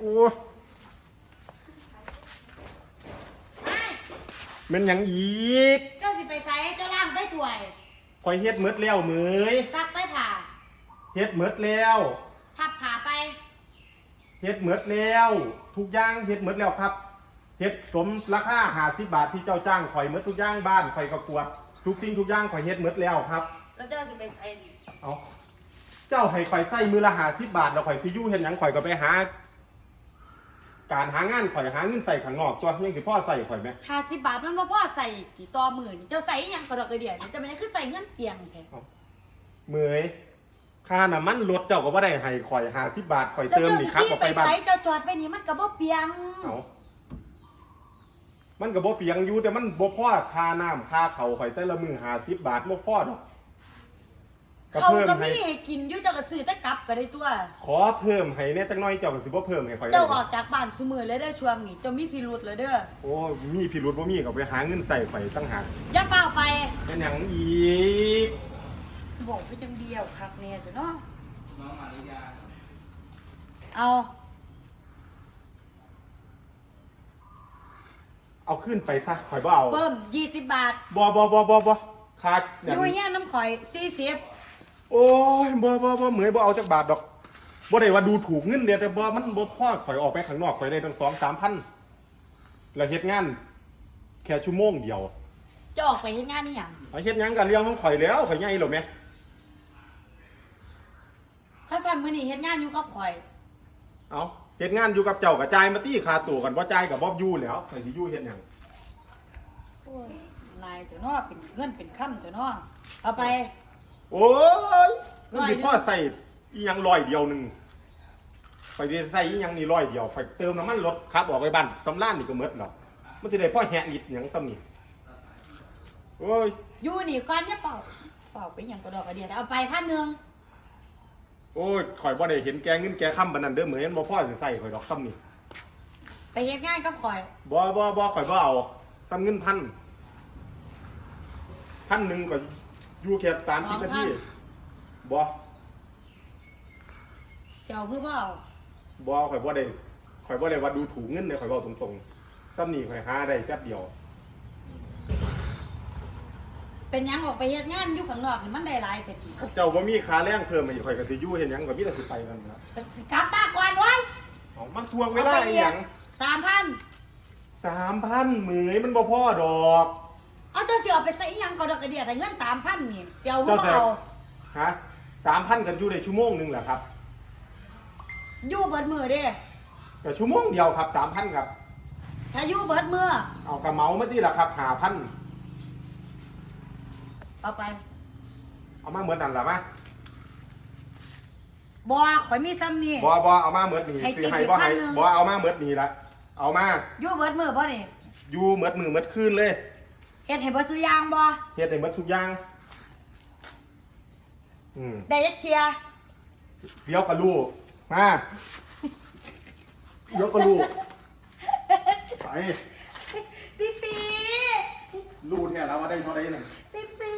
โอ้แมันหยังอีกเจ้าสิไปใส่เจ้าล่างไปถ้วยคอยเฮ็ดหมดแล้วเหมยซักไปผ่าเฮ็ดหมดแล้วทับผ่าไปเฮ็ดหมดแล้ว ทุกอย่างเฮ็ดหมดแล้วครับเฮ็ดสมราคาหาสิบบาทที่เจ้าจ้างข่อยหมดทุกอย่างบ้านข่อยก็กวด ทุกสิ่งทุกอย่างข่อยเฮ็ดหมดแล้วครับ แล้วเจ้าสิไปใส่นี่เอาเจ้าให้ข่อยใส่มือละหาสิบบาทแล้วข่อยสิอยู่เฮ็ดหยังข่อยก็ไปหา การหางานข่อยหาเงินใส่ข้างนอกตัวยังสิพ่อใส่ข่อยไหมห้าสิบบาทมันบ่พอใส่ที่ต่อมือนี่เจ้าใส่อิหยังกระดอกกระเดียดนี่เจะไม่ได้คือใส่เงินเปียงแท้เหมยค่าน้ำมันรถเจ้าก็บ่ได้ให้ข่อยหาสิบบาทข่อยแล้วเติมเจ้านี่สิครับขี่ออกไปไปบ้านใส่เจ้าจอดไว้นี่มันก็บ่เปียงเอามันก็บ่เปียงอยู่แต่มันบ่พอค่าน้ำค่าเขาวข่อยแต่ละมือหาสิบบาทบ่พอดอกก็ เขาเพิ่มก็ให้มีให้กินอยู่เจ้าก็ซื้อแต่กลับก็ได้ตัว ขอเพิ่มให้เนี่ยจักหน้อยเจ้าก็สิบ่เพิ่มให้ข่อยเจ้าได้ออกจากบ้านซุมือเลยเด้อช่วงนี้เจ้ามีพิรุธเลยเด้อโอ้มีพิรุธบ่มีก็ไปหาเงินใส่ข่อยตั้งหากอย่าเปล่าไปเป็นหยังอีกบอกไปจังเดียวคักแน่จ้ะเนาะเอาเอาขึ้นไปซะข่อยบ่เอาเพิ่ม20 บาทบ่บ่บ่บ่บ่ขาดอยูเฮียน้ำข่อย40 โอ้ยบ่บ่บ่เหมยบ่เอาจักบาทดอกบ่ได้ว่าดูถูกเงินเดียวแต่บ่มันบ่พอข่อยออกไปข้างนอกข่อยได้ตั้ง2 3,000แล้วเฮ็ดงาน แค่ชั่วโมงเดียวจะออกไปเฮ็ดงานนี่หยังเอาเฮ็ดหยังกันเรื่องของข่อยแล้วข่อยใหญ่แล้วแม่ถ้าสั่นมื้อนี้เฮ็ดงานอยู่กับข่อย เอาเฮ็ดงานอยู่กับเจ้าก็จ่ายมาตี้ค่าตัวกันบ่จ่ายก็บ่อยู่แล้วข่อยสิอยู่เฮ็ดหยังโอ้ยนายตัวเนาะเป็นเงินเป็นค่ำตัวเนาะเอาไป โอ้ยมันร้อยสิหนึ่งพอใส่อีหยังร้อยเดียวหนึงข่อยสิใส่อีหยังนี่ร้อยเดียวข่อยเติมน้ำมันรถขับออกไปบ้านสำล้านนี่ก็หมดแล้วมันสิได้พอแหะนิดหยังซ้ำนี่โอ้ยอยู่นี่ก่อนอย่าเป่าเป่าไปหยังกระดอกกระเดียดเอาไปพันหนึ่งโอ้ยข่อยบ่ได้เห็นแกเงินแกค้ำบันนั้นเด้อเหมือนบ่พอสิใส่ข่อยดอกซ้ำนี่ไปเฮ็ดงานกับข่อยบ่บ่บ่ข่อยบ่เอาซ้ำเงินพันพันหนึ่งก็ อยู่แค่สามสิบนาทีบ่เสียวคือบ่เอาบ่ข่อยบ่ได้ข่อยบ่ได้ว่าดูถูกเงินเลยข่อยบอกตรงๆซ้ำนี่ข่อยหาได้แป๊บเดียว เป็นหยังออกไปเฮ็ดงานอยู่ข้างนอกนี่มันได้หลายแต่ทีเจ้าบ่มีค่าแรงเพิ่มมาอยู่ข่อยก็สิอยู่เฮ็ดหยังก็มีแต่สิไปนั่นล่ะกลับมาก่อนเว้ยเอามันทวงเวลาอีหยังสามพัน3,000หมื่ยมันบ่พอดอก เอาเจ้าสิเอาไปใส่อีหยังกระดอกกระเดียดแต่เงินสามพันนี่เสียวคือเจ้าบ่ใส่ เอาฮะ3,000กันอยู่ได้ชั่วโมงหนึงแหละครับอยู่เบิดมือเด้ก็ชั่วโมงเดียวครับ3,000ครับ ถ้าอยู่เบิดมือเอากระเมามาที่ละครับ5,000เอาไปเอามาเหมือนนั่นล่ะมาบ่ข่อยมีซ้ำนี่บ่บ่เอามาเหมือนนี่ให้สิให้ติ๊กบ่พัให้นหนึ่งบ่เอามาเหมือนนี่ละเอามาอยู่เบิดมือบ่นี่อยู่เหมือนมือเหมือนคืนเลย เฮ็ดให้บ่ซุอยางบ่เฮ็ดได้เหมือนทุกอย่าง อืมได้ยักเทียเดี๋ยวกับลูกมาเดี๋ยวกับลูกไปปีปีลูกเนี่ยเราว่าได้เท่าไหร่น่ะปีปี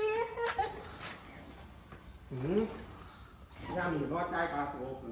อืมย่ามีรอดใจปลาโอ้โห